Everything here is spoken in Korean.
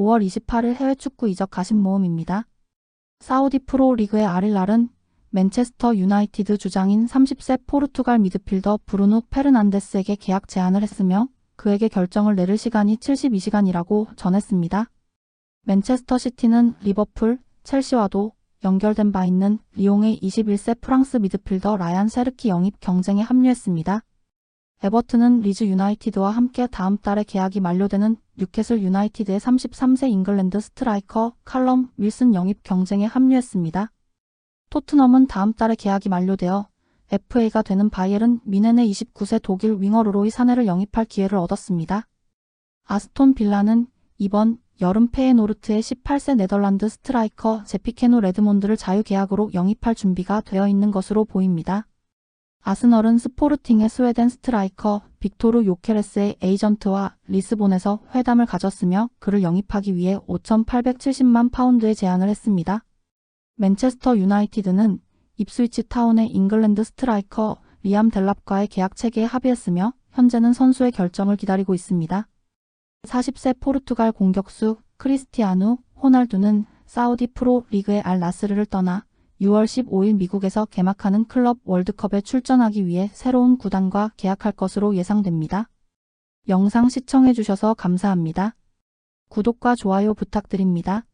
5월 28일 해외 축구 이적 가심 모음입니다. 사우디 프로 리그의 아릴랄은 맨체스터 유나이티드 주장인 30세 포르투갈 미드필더 브루누 페르난데스에게 계약 제안을 했으며 그에게 결정을 내릴 시간이 72시간이라고 전했습니다. 맨체스터 시티는 리버풀, 첼시와도 연결된 바 있는 리옹의 21세 프랑스 미드필더 라얀 세르키 영입 경쟁에 합류했습니다. 에버튼은 리즈 유나이티드와 함께 다음 달에 계약이 만료되는 뉴캐슬 유나이티드의 33세 잉글랜드 스트라이커 칼럼 윌슨 영입 경쟁에 합류했습니다. 토트넘은 다음 달에 계약이 만료되어 FA가 되는 바이엘은 미넨의 29세 독일 윙어 루로이 사네를 영입할 기회를 얻었습니다. 아스톤 빌라는 이번 여름 페에노르트의 18세 네덜란드 스트라이커 제피케노 레드몬드를 자유계약으로 영입할 준비가 되어 있는 것으로 보입니다. 아스널은 스포르팅의 스웨덴 스트라이커 빅토르 요케레스의 에이전트와 리스본에서 회담을 가졌으며 그를 영입하기 위해 5,870만 파운드의 제안을 했습니다. 맨체스터 유나이티드는 입스위치 타운의 잉글랜드 스트라이커 리암 델랍과의 계약 체계에 합의했으며 현재는 선수의 결정을 기다리고 있습니다. 40세 포르투갈 공격수 크리스티아누 호날두는 사우디 프로 리그의 알 나스르를 떠나 6월 15일 미국에서 개막하는 클럽 월드컵에 출전하기 위해 새로운 구단과 계약할 것으로 예상됩니다. 영상 시청해주셔서 감사합니다. 구독과 좋아요 부탁드립니다.